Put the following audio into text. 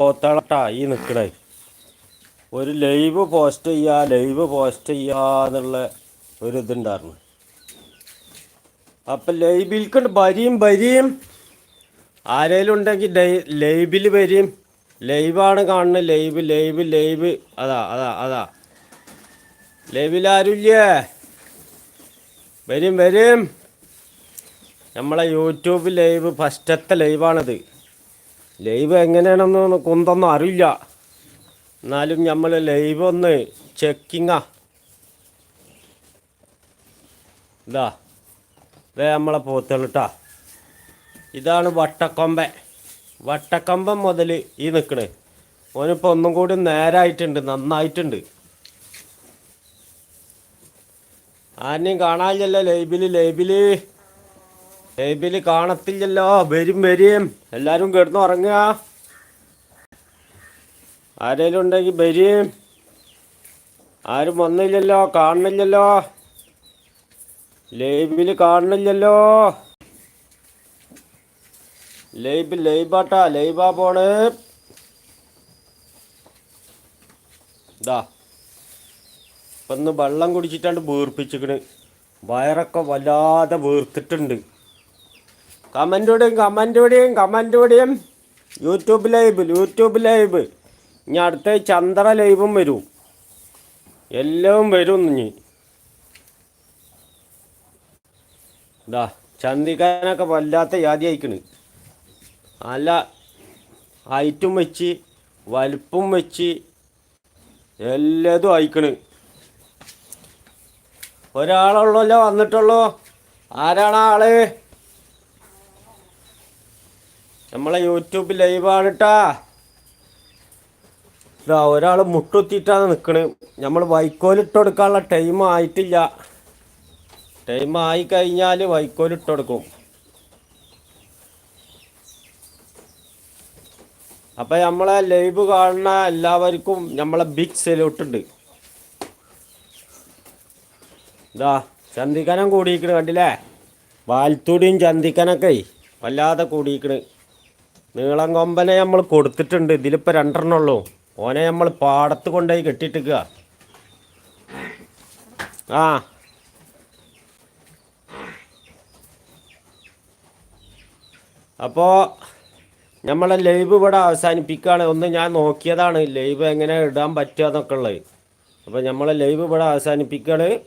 പോത്തളട്ടാ ഈ നിൽക്കണേ ഒരു ലൈവ് പോസ്റ്റ് ചെയ്യുക ലൈവ് പോസ്റ്റ് ചെയ്യുക എന്നുള്ള ഒരു ഇതുണ്ടായിരുന്നു. അപ്പം ലൈവിൽക്കൊണ്ട് വരിയും വരിയും. ആരെങ്കിലും ഉണ്ടെങ്കിൽ ലൈവിൽ വരും ലൈവാണ് കാണുന്നത്. Live live live. അതാ അതാ അതാ. ലൈവിൽ ആരുമില്ലേ വരും വരും. നമ്മളെ യൂട്യൂബ് ലൈവ് ഫസ്റ്റത്തെ ലൈവാണിത്. ലൈവ് എങ്ങനെയാണെന്ന് കുന്തൊന്നും അറിയില്ല. എന്നാലും നമ്മൾ ലൈവ് ഒന്ന് ചെക്കിങ്ങാ. ഇതാ ഇതേ നമ്മളെ പോത്തുകളിട്ടാ ഇതാണ് വട്ടക്കൊമ്പൻ. വട്ടക്കൊമ്പൻ മുതൽ ഈ നിൽക്കണേ ഓനിപ്പോൾ ഒന്നും കൂടി നേരായിട്ടുണ്ട് നന്നായിട്ടുണ്ട്. ആരെയും കാണാനില്ലല്ലോ ലൈബിൽ ലൈബിൽ ലൈബിൽ കാണത്തില്ലല്ലോ. വരും വരും. എല്ലാവരും കിടന്നു ഉറങ്ങുക ആരേലും ഉണ്ടെങ്കിൽ വരും. ആരും വന്നില്ലല്ലോ കാണുന്നില്ലല്ലോ. ലൈബിൽ കാണുന്നില്ലല്ലോ. ലൈബ് ലൈബാട്ടാ ലൈബാ പോണ്. ഇതാ ഇപ്പം ഇന്ന് വെള്ളം കുടിച്ചിട്ടാണ്ട് വീർപ്പിച്ചിക്കണ്. വയറൊക്കെ വല്ലാതെ വീർത്തിട്ടുണ്ട്. കമന്റോടെയും കമന്റോടെയും കമന്റോടെയും യൂട്യൂബ് ലൈവ് യൂട്യൂബ് ലൈവ്. ഇനി അടുത്ത ചന്ദ്ര ലൈവും വരും. എല്ലാം വരും ഇനി. ഇതാ ചന്തിക്കാനൊക്കെ വല്ലാത്ത യാതി അയക്കണ് നല്ല ഹൈറ്റും വെച്ച് വലുപ്പും വെച്ച് എല്ലാതും അയക്കണ് ഒരാളുള്ളല്ലോ വന്നിട്ടുള്ളോ. ആരാണ് ആൾ? നമ്മളെ യൂട്യൂബ് ലൈവാണ് ഇതാ ഒരാൾ മുട്ടുത്തിയിട്ടാണ് നിൽക്കണ് നമ്മൾ വൈക്കോലിട്ട് കൊടുക്കാനുള്ള ടൈം ആയിട്ടില്ല. ടൈം ആയി കഴിഞ്ഞാൽ വൈക്കോലിട്ട് കൊടുക്കും. അപ്പം നമ്മളെ ലൈവ് കാണുന്ന എല്ലാവർക്കും നമ്മളെ ബിഗ് സെലൂട്ട് ഉണ്ട്. ഇതാ ചന്തിക്കനം കൂടിയിരിക്കണ് കണ്ടില്ലേ? വാൽത്തൂടിയും ചന്തിക്കനൊക്കെ വല്ലാതെ കൂടിയിക്കണ് നീളം കൊമ്പനെ നമ്മൾ കൊടുത്തിട്ടുണ്ട്. ഇതിലിപ്പോൾ രണ്ടെണ്ണം ഉള്ളൂ. ഓനെ നമ്മൾ പാടത്ത് കൊണ്ടുപോയി കെട്ടിയിട്ടിക്കുക. ആ. അപ്പോൾ നമ്മളെ ലൈവ് ഇവിടെ അവസാനിപ്പിക്കുകയാണ്. ഒന്ന് ഞാൻ നോക്കിയതാണ് ലൈവ് എങ്ങനെ ഇടാൻ പറ്റുക എന്നൊക്കെ ഉള്ളത്. അപ്പോൾ നമ്മളെ ലൈവ് ഇവിടെ അവസാനിപ്പിക്കുകയാണ്.